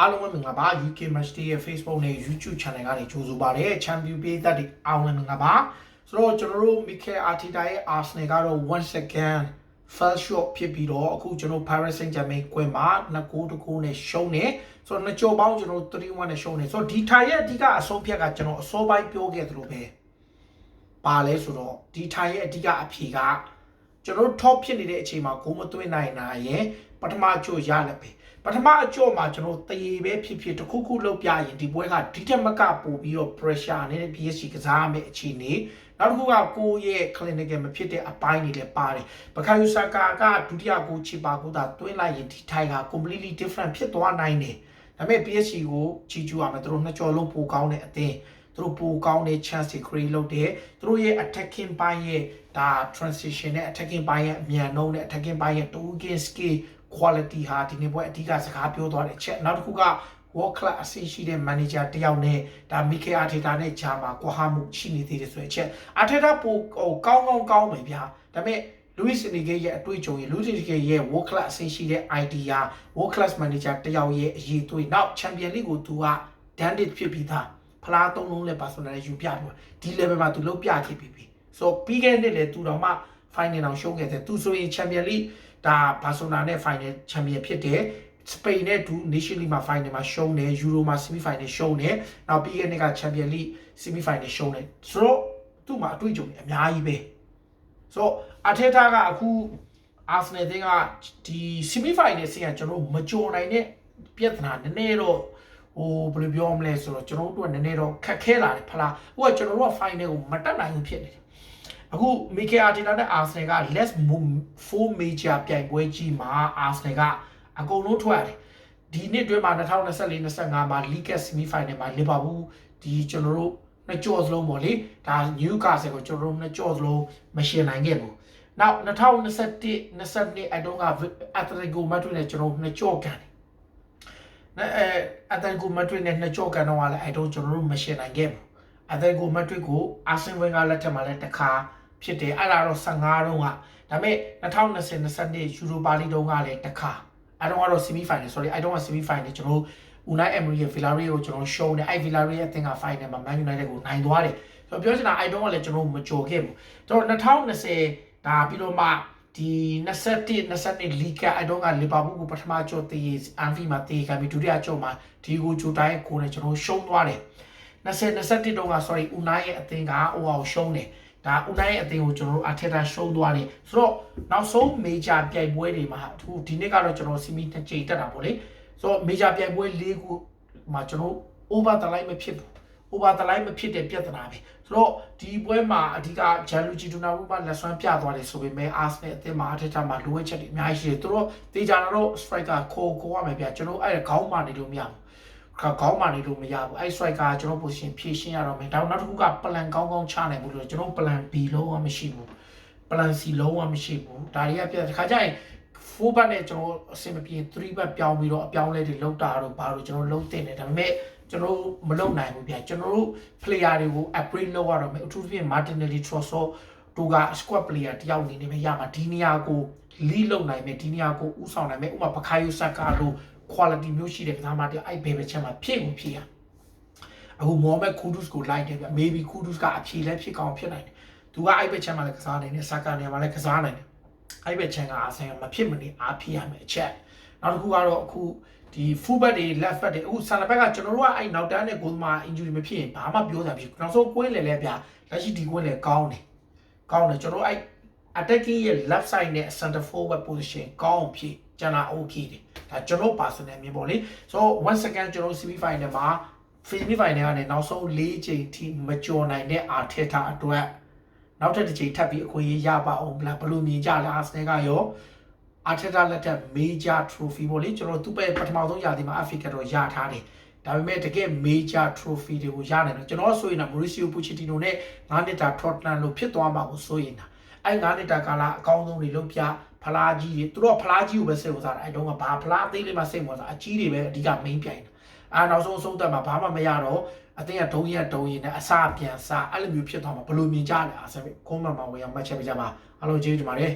အားလုံးပဲမင်္ဂလာပါ UK Match Day ရဲ့ Facebook နဲ့ YouTube Channel ကနေကြိုဆိုပါရစေ။ Champion ပေးသက်တွေအားလုံးပဲမင်္ဂလာပါ။ဆိုတော့ကျွန်တော်တို့ Mikel Arteta ရဲ့ Arsenal ကတော့1 second fell short ဖြစ်ပြီးတော့အခုကျွန်တော် Paris Saint-Germain ကွင်းမှာ2ဂိုးတကိုးနဲ့ရှုံးနေ။ဆိုတော့နှစ်ကြော်ပေါင်းကျွန်တော်3-1နဲ့ရှုံးနေ။ဆိုတော့ဒီထိုင်ရဲ့အဓိကအဆုံးဖြတ်ကကျွန်တော်အစောပိုင်းပြောခဲ့သလိုပဲ။ပါလဲဆိုတော့ဒီထိုင်ရဲ့အဓိကအဖြေကကျွန်တော် top ဖြစ်နေတဲ့အချိန်မှာဂိုးမသွင်းနိုင်တာရင်ပထမအချို့ရလက်ပဲ ပထမအကျော့မှာကျွန်တော်တရေပဲဖြစ်ဖြစ်တစ်ခုခုလောက်ပြရင်ဒီပွဲကဒီတက်မကပို့ပြီးတော့ pressure နဲ့ PSG ကစားမယ့်အခြေအနေနောက်တစ်ခုကကိုရဲ့ clinical မဖြစ်တဲ့အပိုင်းတွေလည်းပါတယ်ဘခါယူဆာကာကဒုတိယကိုချီပါကိုသာတွင်းလိုက်ရင်ဒီထိုင်က completely different ဖြစ်သွားနိုင်တယ်ဒါပေမဲ့ PSG ကိုချီကျူရမယ်သူတို့နှစ်ကြော်လုံးပိုကောင်းတဲ့အသင်းသူတို့ပိုကောင်းတဲ့ chance တွေ create လုပ်တယ်သူတို့ရဲ့ attacking ဘိုင်းရဲ့ဒါ transition နဲ့ attacking ဘိုင်းရဲ့အမြန်နှုန်းနဲ့ attacking ဘိုင်းရဲ့ two game skill quality ဟာဒီနေ့ပွဲအဓိကစကားပြောသွားတဲ့အချက်နောက်တစ်ခုက world class အဆင့်ရှိတဲ့ manager တယောက်နဲ့ဒါ Mikel Arteta နဲ့ဂျာမှာကွာဟမှုရှိနေသေးတယ်ဆိုတဲ့အချက် Arteta ပိုဟိုကောင်းကောင်းကောင်းမယ်ဗျာဒါပေမဲ့ Luis Enrique ရဲ့အတွေ့အကြုံရဲ့ Luis Enrique ရဲ့ world class အဆင့်ရှိတဲ့ idea world class manager တယောက်ရဲ့အရေးသွေးနောက် Champion League ကိုသူက dandit ဖြစ်ပြီးသားဖလားသုံးလုံးနဲ့ Barcelona နဲ့ယူပြပြီးဒီ level မှာသူလုပ်ပြခဲ့ပြီးပြီဆိုပြီးခဲ့တဲ့နှစ်လေသူတော့မှ final အောင်ရှုံးခဲ့တယ်သူဆိုရင် Champion League ဒါဘာဆိုနာနဲ့ final champion ဖြစ်တယ်စပိန်နဲ့ဒူ nation league မှာ final မှာရှုံးတယ်ယူရိုမှာ semi final ရှုံးတယ်နောက်ပြီးခဲ့တဲ့က champion league semi final ရှုံးတယ်ဆိုတော့သူ့မှာအတွေ့အကြုံအများကြီးပဲဆိုတော့အထက်တာကအခု Arsenal တင်းကဒီ semi final ဆင်ကကျွန်တော်မကြုံနိုင်တဲ့ပြဿနာနည်းနည်းတော့ဟိုဘယ်လိုပြောမလဲဆိုတော့ကျွန်တော်တို့ကနည်းနည်းတော့ခက်ခဲလာတယ်ဖလားဟိုကကျွန်တော်တို့က final ကိုမတက်နိုင်ဘူးဖြစ်နေတယ် အခုမီကယ်အာတီတာနဲ့အာဆနယ်က less four major ပြိုင်ပွဲကြီးမှာအာဆနယ်ကအကုန်လုံးထွက်ရတယ်ဒီနှစ်တွင်းမှာ2024 25မှာ League semi final မှာ Liverpool ဒီကျွန်တော်တို့နှစ်ကြော့စလုံးပေါ့လေဒါ Newcastle ကိုကျွန်တော်တို့နှစ်ကြော့စလုံးမရှင်နိုင်ခဲ့ဘူးနောက်2021 22အတုန်းက Atletico Madrid နဲ့ကျွန်တော်တို့နှစ်ကြော့ကန်တယ်အဲအတန်ကိုမက်ဒရစ်နဲ့နှစ်ကြော့ကန်တော့လည်းအဲတော့ကျွန်တော်တို့မရှင်နိုင်ခဲ့ဘူးအတန်ကိုမက်ဒရစ်ကိုအာဆင်ဗင်ကလက်ထက်မှာလည်းတစ်ခါ ဖြစ်တယ်အဲ့ဒါတော့15တုန်းကဒါပေမဲ့2020 22ယူရိုပါလီတုန်းကလည်းတစ်ခါအဲ့တော့ကတော့ semi final sorry အဲ့တော့က semi final ကျွန်တော်တို့ Unai Emery ရဲ့ Villarreal ကိုကျွန်တော်ရှုံးတယ်အဲ့ Villarreal ရဲ့အသင်းက final မှာ Man United ကိုနိုင်သွားတယ်ဆိုတော့ပြောချင်တာအဲ့တော့ကလည်းကျွန်တော်မကြော်ခဲ့ဘူးကျွန်တော်2020ဒါပြီးတော့မှဒီ21 22 league ကအဲ့တော့ကလီဗာပူးကိုပထမကြော်တည်အန်ဖီမှာတည်ခံပြီးဒုတိယကြော်မှာဒီကိုဂျိုတိုင်းကိုနဲ့ကျွန်တော်ရှုံးသွားတယ်20 21တုန်းက sorry Unai ရဲ့အသင်းကဟိုအောင်ရှုံးတယ် ဒါဦးနိုင်ရဲ့အသင်းကိုကျွန်တော်တို့အထက်တာရှုံးသွားတယ်ဆိုတော့နောက်ဆုံး major ပြိုင်ပွဲတွေမှာအခုဒီနေ့ကတော့ကျွန်တော်စီမီတစ်ချိန်တက်တာပေါ့လေဆိုတော့ major ပြိုင်ပွဲ၄ခုမှာကျွန်တော် over the line မဖြစ်ဘူး over the line မဖြစ်တဲ့ပြဿနာပဲဆိုတော့ဒီပွဲမှာအဓိကဂျန်လူဂျီဒူနာဘူးကလက်ဆွမ်းပြသွားတယ်ဆိုပေမဲ့ Arsenal အသင်းမှာအထက်တာမှာလိုအပ်ချက်တွေအများကြီးရှိတယ်သူတို့တေချာတော့ striker ခေါ်ခေါ်ရမယ်ဗျကျွန်တော်အဲ့ဒါခေါင်းမာနေလို့မရဘူး ခေါင်းမာနေလို့မရဘူးအဲ့ striker ကျွန်တော် position ဖြည့်ရှင်းရတော့မယ်ဒါနောက်တစ်ခုက plan ကောင်းကောင်းချနိုင်ဘူးလို့ကျွန်တော် plan B လုံးဝမရှိဘူး plan C လုံးဝမရှိဘူးဒါတွေကပြတခါကျရင်4ဘတ်နဲ့ကျွန်တော်အဆင်မပြေ3ဘတ်ပြောင်းပြီးတော့အပြောင်းလဲတွေလောက်တာတော့ဘာလို့ကျွန်တော်လုံးတင်တယ်ဒါပေမဲ့ကျွန်တော်မလုံနိုင်ဘူးဗျကျွန်တော်တို့ player တွေကို upgrade လုပ်ရတော့မယ်အထူးသဖြင့် Martinelli Trossard တို့က squad player တယောက်အနေနဲ့ပဲရမှာဒီနေရာကို lead လုပ်နိုင်မယ်ဒီနေရာကိုဥဆောင်နိုင်မယ်ဥပမာဘခါယိုဆာကာလို့ quality မျိုးရှိတဲ့ကစားမတယောက်အဲ့ဘယ်ပဲချက်မှာဖြစ်ကိုဖြစ်ရအခုမော်မက်ခူဒုစ်ကိုလိုက်တယ်ဗျ maybe ခူဒုစ်ကအဖြေလည်းဖြစ်ကောင်းဖြစ်နိုင်တယ်သူကအဲ့ဘက်ချက်မှာလည်းကစားနိုင်တယ်ဆာကာနေရာမှာလည်းကစားနိုင်တယ်အဲ့ဘက်ချက်ကအာဆင်ကမဖြစ်မနေအားဖြစ်ရမယ်အချက်နောက်တစ်ခုကတော့အခုဒီ full back တွေ left back တွေအခု center back ကကျွန်တော်တို့ကအဲ့နောက်တန်းနဲ့ဂိုးသမား injury မဖြစ်ရင်ဘာမှပြောစရာမရှိဘူးနောက်ဆုံးကွင်းလေလဲဗျလက်ရှိဒီကွင်းလေကောင်းတယ်ကောင်းတယ်ကျွန်တော်အဲ့ attacking ရဲ့ left side နဲ့ center forward position ကောင်းဖြစ်ကျန်တာ okay တယ်ဒါ ကျွန်တော် personal မြင်ပေါ့လေ so one second ကျွန်တော် semi final မှာ semi final ကနေနောက်ဆုံး၄ချိန်ထိမကျော်နိုင်တဲ့ Arteta အတွက်နောက်ထပ်တစ်ချိန်ထပ်ပြီးအခွင့်အရေးရပါအောင်ဘလားဘယ်လိုမြင်ကြလဲ Arsenal ကရော Arteta လက်ထက် major trophy ပေါ့လေကျွန်တော်သူ့ပဲပထမဆုံးရာသီမှာ Africa တော့ရထားတယ်ဒါပေမဲ့တကယ် major trophy တွေကိုရနိုင်တယ်ကျွန်တော်ဆိုရင်တော့ Mauricio Pochettino နဲ့9နှစ်တာ Tottenham လို့ဖြစ်သွားမှာကိုဆိုရင်တာ အဲ့9နှစ်တာကာလအကောင်းဆုံးတွေလုပ်ပြဖလားကြီးတွေသူတို့ဖလားကြီးကိုပဲစိတ်ဝင်စားတယ်အဲ့တုန်းကဘာဖလားအသေးလေးမှစိတ်ဝင်စားအကြီးတွေပဲအဓိက main ပြိုင်တာအာနောက်ဆုံးအဆုံးသက်မှာဘာမှမရတော့အတင်းကဒုံးရက်ဒုံးရင်နဲ့အစပြန်စားအဲ့လိုမျိုးဖြစ်သွားမှာဘယ်လိုမြင်ကြလဲအားစပဲခုံးမှန်မှဝင်ရမှတ်ချက်ပြကြပါအားလုံးကျေးဇူးတင်ပါတယ်